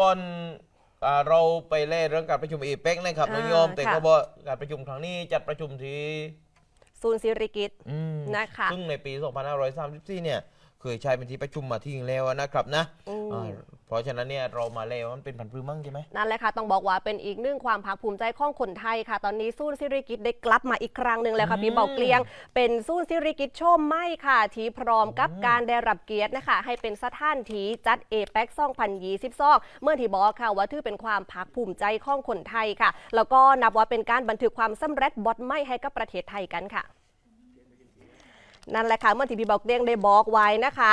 ก่อนอ่าเราไปเล่เรื่องการประชุมเอเปกนะครับอ่าน้องโยมแต่ค่ะก็บอกการประชุมครั้งนี้จัดประชุมที่ศูนย์ศิริกิต อืมนะคะ ซึ่งในปี 2534 เนี่ยเคยใช้เป็นที่ประชุมมาที่นึงแล้วนะครับนะอืม อ่า เพราะฉะนั้นเนี่ยเรามาแล้วมันเป็นผันพือมั่งใช่ไหมนั่นแหละค่ะ ต้องบอกว่าเป็นอีกหนึ่งความภาคภูมิใจของคนไทยค่ะ ตอนนี้ศูนย์สิริกิตได้กลับมาอีกครั้งหนึ่งแล้วค่ะอืมพี่เบาเกลียง เป็นศูนย์สิริกิตโชมไม่ค่ะที่พร้อมกับการได้รับเกียรตินะคะ ให้เป็นสถานที่จัดเอเปก2022เมื่อที่บอกค่ะว่าถือเป็นความภาคภูมิใจของคนไทยค่ะ แล้วก็นับว่าเป็นการบันทึกความสำเร็จบทไม่ให้กับประเทศไทยกันค่ะ นั่นแหละค่ะเมื่อที่พี่บอกเด้งได้บอกไว้นะคะ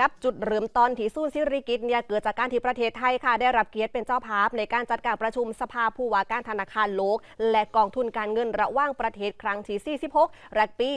กับจุดเริ่มต้นที่สู้ซิริกิตเนี่ยเกิดจากการที่ประเทศไทยค่ะ ได้รับเกียรติเป็นเจ้าภาพในการจัดการประชุมสภาผู้ว่าการธนาคารโลก และกองทุนการเงินระหว่างประเทศครั้งที่46แรกปี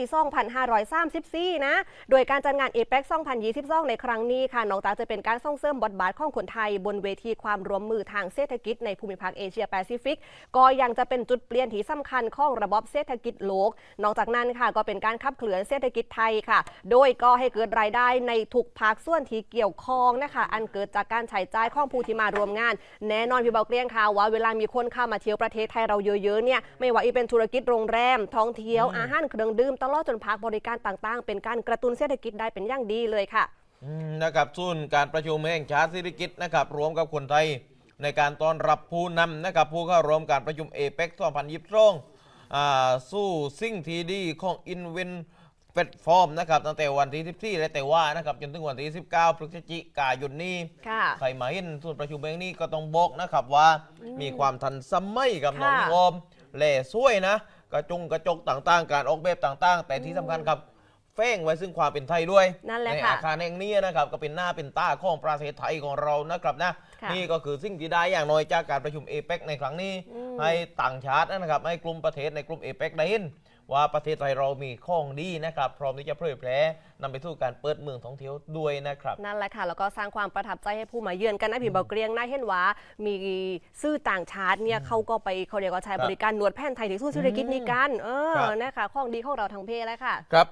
2534 นะ โดยการจัดงานเอเปก2022 ในครั้งนี้ค่ะนอกจากจะเป็นการส่งเสริมบทบาทของคนไทย บนเวทีความร่วมมือทางเศรษฐกิจในภูมิภาคเอเชียแปซิฟิก ก็ยังจะเป็นจุดเปลี่ยนที่สำคัญของระบบเศรษฐกิจโลก นอกจากนั้นค่ะก็เป็นการขับเคลื่อนเศรษฐกิจไทยค่ะ โดยก็ให้เกิดรายได้ในทุกภาคส่วนที่เกี่ยวข้องนะคะ อันเกิดจากการใช้จ่ายของผู้ที่มารวมงาน แน่นอนพี่เบาเกลียงค่ะว่าเวลามีคนเข้ามาเที่ยวประเทศไทยเราเยอะๆเนี่ยไม่ว่าอีเป็นธุรกิจโรงแรม ท่องเที่ยวอาหารเครื่องดื่มตลอดจนภาคบริการต่างๆ เป็นการกระตุ้นเศรษฐกิจได้เป็นอย่างดีเลยค่ะอืมนะครับศูนย์การประชุมแห่งชาติสิริกิตนะครับรวมกับคนไทยในการต้อนรับผู้นำนะครับผู้เข้าร่วมการประชุมเอเปก2022อ่าสู้สิ่งที่ดีของอินเวน เฟตฟอร์มนะครับตั้งแต่วันที่14และแต่ว่านะครับจนถึงวันที่19พฤศจิกายนนี้ค่ะใครมาเห็นส่วนประชุมแห่งนี้ก็ต้องบอกนะครับว่า มีความทันสมัยกับน้องค่ะ โอมแหล่สวยนะ กระจงกระจกต่างๆ การออกแบบต่างๆ แต่ที่สำคัญครับ แฝงไว้ซึ่งความเป็นไทยด้วยนั่นแหละในค่ะอาคารแห่งนี้นะครับก็เป็นหน้าเป็นตาของประเทศไทยของเรานะครับนะค่ะนี่ก็คือสิ่งที่ได้อย่างน้อยจากการประชุมเอเปกในครั้งนี้ อืม ให้ต่างชาตินะครับให้กลุ่มประเทศในกลุ่มเอเปกได้เห็นว่าประเทศไทยเรามีข้องดีนะครับพร้อมที่จะเผยแพร่นำไปสู่การเปิดเมืองท่องเที่ยวด้วยนะครับ นั่นแหละค่ะแล้วก็สร้างความประทับใจให้ผู้มาเยือนกันนะพี่เบาเกรียงน่าเห็นว่า มีซื่อต่างชาติเนี่ยเขาก็ไปเขาเรียกว่าใช้บริการนวดแผนไทยที่สู้ธุรกิจนี้กันเออครับ นะคะของดีของเราทางเพศแล้วค่ะ ครับ